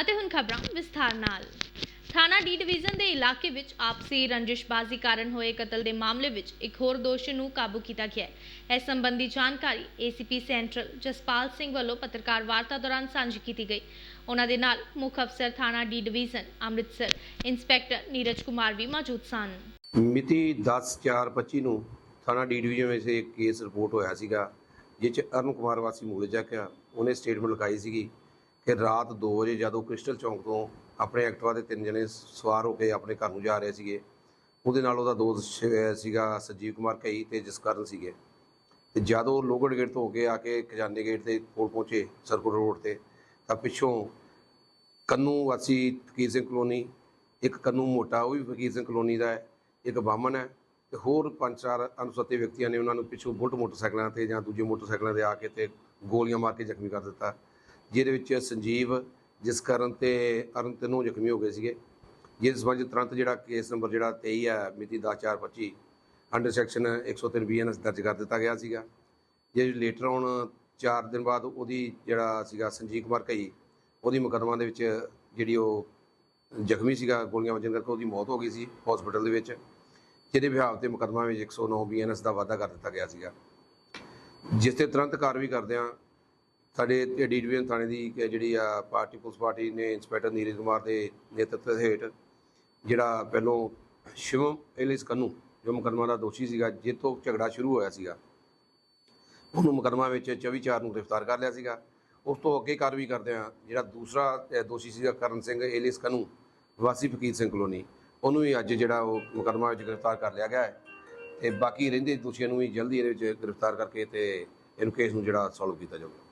ਅਤੇ ਹੁਣ ਖਬਰਾਂ ਵਿਸਥਾਰ ਨਾਲ। ਥਾਣਾ ਡੀ ਡਿਵੀਜ਼ਨ ਦੇ ਇਲਾਕੇ ਵਿੱਚ ਆਪਸੀ ਰੰਜਿਸ਼ਬਾਜ਼ੀ ਕਾਰਨ ਹੋਏ ਕਤਲ ਦੇ ਮਾਮਲੇ ਵਿੱਚ ਇੱਕ ਹੋਰ ਦੋਸ਼ੀ ਨੂੰ ਕਾਬੂ ਕੀਤਾ ਗਿਆ ਹੈ। ਇਸ ਸੰਬੰਧੀ ਜਾਣਕਾਰੀ ਏਸੀਪੀ ਸੈਂਟਰਲ ਜਸਪਾਲ ਸਿੰਘ ਵੱਲੋਂ ਪੱਤਰਕਾਰ ਵਾਰਤਾ ਦੌਰਾਨ ਸਾਂਝੀ ਕੀਤੀ ਗਈ। ਉਹਨਾਂ ਦੇ ਨਾਲ ਮੁੱਖ ਅਫਸਰ ਥਾਣਾ D division Amritsar inspector Neeraj Kumar ਵੀ ਮੌਜੂਦ ਸਨ। ਮਿਤੀ 10/4/25 ਨੂੰ ਥਾਣਾ ਡੀ ਡਿਵੀਜ਼ਨ ਵਿੱਚ ਇੱਕ ਕੇਸ ਰਿਪੋਰਟ ਹੋਇਆ ਸੀਗਾ ਜਿਸ 'ਚ ਅਰੁਣ ਕੁਮਾਰ ਵਾਸੀ ਮੂਲਜਕ ਆ ਉਹਨੇ ਸਟੇਟਮੈਂਟ ਲਿਖਾਈ ਸੀਗੀ ਕਿ ਰਾਤ 2 ਵਜੇ ਜਦੋਂ ਕ੍ਰਿਸਟਲ ਚੌਂਕ ਤੋਂ ਆਪਣੇ ਐਕਟਵਾ ਦੇ ਤਿੰਨ ਜਣੇ ਸਵਾਰ ਹੋ ਕੇ ਆਪਣੇ ਘਰ ਨੂੰ ਜਾ ਰਹੇ ਸੀਗੇ, ਉਹਦੇ ਨਾਲ ਉਹਦਾ ਦੋਸਤ ਸ਼- ਸੀਗਾ ਸੰਜੀਵ ਕੁਮਾਰ ਕਈ ਤੇ ਜਸਕਰਨ ਸੀਗੇ। ਤੇ ਜਦੋਂ ਲੋਗੜ ਗੇਟ ਤੋਂ ਹੋ ਕੇ ਆ ਕੇ ਖਜ਼ਾਨੇ ਗੇਟ 'ਤੇ ਕੋਲ ਪਹੁੰਚੇ ਸਰਕਲ ਰੋਡ ਤੇ, ਤਾਂ ਪਿੱਛੋਂ ਕੰਨੂ ਵਾਸੀ ਫਕੀਰ ਸਿੰਘ ਕਲੋਨੀ, ਇੱਕ ਕੰਨੂ ਮੋਟਾ, ਉਹ ਵੀ ਫਕੀਰ ਸਿੰਘ ਕਲੋਨੀ ਦਾ ਹੈ, ਇੱਕ ਬਾਮਨ ਹੈ ਤੇ ਹੋਰ ਪੰਜ ਚਾਰ ਅਨੁਸੱਤੇ ਵਿਅਕਤੀਆਂ ਨੇ ਉਹਨਾਂ ਨੂੰ ਪਿੱਛੋਂ ਬੁਲਟ ਮੋਟਰਸਾਈਕਲਾਂ ਤੇ ਜਾਂ ਦੂਜੇ ਮੋਟਰਸਾਈਕਲਾਂ ਤੇ ਆ ਕੇ ਤੇ ਗੋਲੀਆਂ ਮਾਰ ਕੇ ਜ਼ਖਮੀ ਕਰ ਦਿੱਤਾ। ਜਿਹਦੇ ਵਿੱਚ ਸੰਜੀਵ, ਜਿਸ ਜਸਕਰਨ ਤੇ ਅਰਨ ਤਿੰਨੋਂ ਜ਼ਖਮੀ ਹੋ ਗਏ ਸੀਗੇ। ਜਿਸ ਸੰਬੰਧ ਤੁਰੰਤ ਜਿਹੜਾ ਕੇਸ ਨੰਬਰ ਜਿਹੜਾ 23 ਹੈ ਮਿਤੀ 10/4/25 ਅੰਡਰ ਸੈਕਸ਼ਨ 103 ਬੀਐਨਐਸ ਦਰਜ ਕਰ ਦਿੱਤਾ ਗਿਆ ਸੀਗਾ। ਜੇ ਲੇਟਰ ਆਉਣ 4 ਦਿਨ ਬਾਅਦ ਉਹਦੀ ਜਿਹੜਾ ਸੀਗਾ ਸੰਜੀਵ ਕੁਮਾਰ ਕਈ ਉਹਦੀ ਮੁਕੱਦਮਾ ਦੇ ਵਿੱਚ ਜਿਹੜੀ ਉਹ ਜ਼ਖਮੀ ਸੀਗਾ, ਗੋਲੀਆਂ ਵੱਜਣ ਕਰਕੇ ਉਹਦੀ ਮੌਤ ਹੋ ਗਈ ਸੀ ਹਸਪੀਟਲ ਦੇ ਵਿੱਚ, ਜਿਹਦੇ ਵਿਭਾਗ ਤੇ ਮੁਕੱਦਮਾ ਵਿੱਚ 109 ਬੀਐਨਐਸ ਦਾ ਵਾਅਦਾ ਕਰ ਦਿੱਤਾ ਗਿਆ ਸੀਗਾ। ਜਿਸ ਤੇ ਤੁਰੰਤ ਕਾਰਵਾਈ ਕਰਦਿਆਂ ਸਾਡੇ ਡੀ ਡਿਵੀਜ਼ਨ ਥਾਣੇ ਦੀ ਜਿਹੜੀ ਆ ਪਾਰਟੀ, ਪੁਲਿਸ ਪਾਰਟੀ ਨੇ ਇੰਸਪੈਕਟਰ ਨੀਰਜ ਕੁਮਾਰ ਦੇ ਨੇਤਰਤਵ ਹੇਠ ਜਿਹੜਾ ਪਹਿਲੋਂ ਸ਼ਿਵਮ ਐਲਿਸ ਕੰਨੂ, ਜੋ ਮੁਕੱਦਮਾ ਦਾ ਦੋਸ਼ੀ ਸੀਗਾ ਜਿਸ ਤੋਂ ਝਗੜਾ ਸ਼ੁਰੂ ਹੋਇਆ ਸੀਗਾ, ਉਹਨੂੰ ਮੁਕੱਦਮਾ ਵਿੱਚ 24 ਚਾਰ ਨੂੰ ਗ੍ਰਿਫਤਾਰ ਕਰ ਲਿਆ ਸੀਗਾ। ਉਸ ਤੋਂ ਅੱਗੇ ਕਾਰਵਾਈ ਕਰਦੇ ਆ ਜਿਹੜਾ ਦੂਸਰਾ ਦੋਸ਼ੀ ਸੀਗਾ ਕਰਨ ਸਿੰਘ ਏਲੀਸ ਕਨੂ, ਵਾਸੀ ਫਕੀਰ ਸਿੰਘ ਕਲੋਨੀ। ਉਹਨੂੰ ਵੀ ਅੱਜ ਜਿਹੜਾ ਉਹ ਮੁਕੱਦਮਾ ਵਿੱਚ ਗ੍ਰਿਫਤਾਰ ਕਰ ਲਿਆ ਗਿਆ ਹੈ। ਤੇ ਬਾਕੀ ਰਹਿੰਦੇ ਦੋਸ਼ੀਆਂ ਨੂੰ ਵੀ ਜਲਦੀ ਇਹਦੇ ਵਿੱਚ ਗ੍ਰਿਫਤਾਰ ਕਰਕੇ ਤੇ ਇਹਨੂੰ ਕੇਸ ਨੂੰ ਜਿਹੜਾ ਸੋਲਵ ਕੀਤਾ ਜਾਊਗਾ।